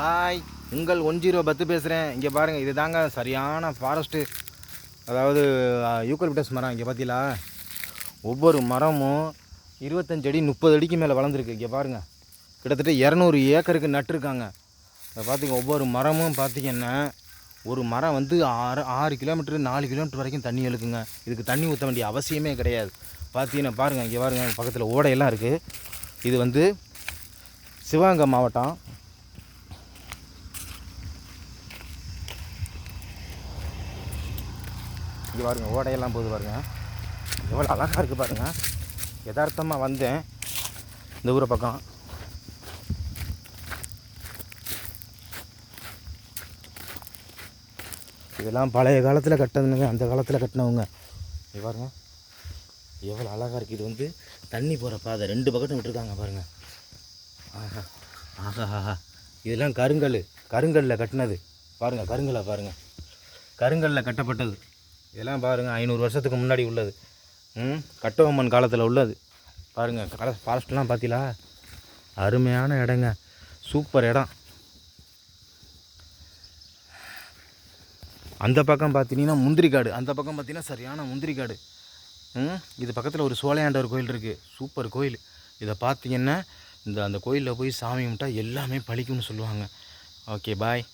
Hi. உங்கள் one zero பத்து பேசுகிறேன் இங்கே பாருங்கள் இது தாங்க சரியான ஃபாரஸ்ட்டு அதாவது யூக்கலிப்டஸ் மரம் இங்கே பார்த்தீங்களா ஒவ்வொரு மரமும் இருபத்தஞ்சு அடி முப்பது அடிக்கு மேலே வளர்ந்துருக்கு. இங்கே பாருங்கள் கிட்டத்தட்ட இரநூறு ஏக்கருக்கு நட்டிருக்காங்க அதை பார்த்துக்க ஒவ்வொரு மரமும் பார்த்திங்கன்னா ஒரு மரம் வந்து ஆறு ஆறு கிலோமீட்டர் நாலு கிலோமீட்டர் வரைக்கும் தண்ணி இழுக்குங்க. இதுக்கு தண்ணி ஊற்ற வேண்டிய அவசியமே கிடையாது. பார்த்தீங்கன்னா பாருங்கள் இங்கே பாருங்கள் பக்கத்தில் ஓடையெல்லாம் இருக்குது இது வந்து சிவகங்கை மாவட்டம். இங்கே பாருங்க ஓடையெல்லாம் போகுது பாருங்கள் எவ்வளோ அழகாக இருக்குது பாருங்க. யதார்த்தமாக வந்தேன். இந்த ஊரை பக்கம். இதெல்லாம் பழைய காலத்தில் கட்டினதுங்க அந்த காலத்தில் கட்டினவங்க. இங்கே பாருங்க. எவ்வளோ அழகாக இருக்குது இது வந்து தண்ணி போகிற பாதை. ரெண்டு பக்கத்தும் விட்டுருக்காங்க பாருங்க. ஆஹா ஆஹா ஆஹா. இதெல்லாம் கருங்கல். கருங்கல்லில் கட்டினது. பாருங்கள் கருங்கலை பாருங்கள் கருங்கல்லில் கட்டப்பட்டது. இதெல்லாம் பாருங்கள் ஐநூறு வருஷத்துக்கு முன்னாடி உள்ளது. ம் கட்டபொம்மன் காலத்தில் உள்ளது. பாருங்கள் கல ஃபாரஸ்ட்லாம் பார்த்தீங்களா அருமையான இடங்க. சூப்பர் இடம். அந்த பக்கம் பார்த்தீங்கன்னா முந்திரி காடு அந்த பக்கம் பார்த்தீங்கன்னா சரியான முந்திரி காடு ம் இது பக்கத்தில் ஒரு சோழையாண்டவர் கோயில் இருக்குது சூப்பர் கோயில். இதை பார்த்தீங்கன்னா இந்த அந்த கோயிலில் போய் சாமி கும்பிட்டா எல்லாமே பழிக்கும்னு சொல்லுவாங்க. Okay bye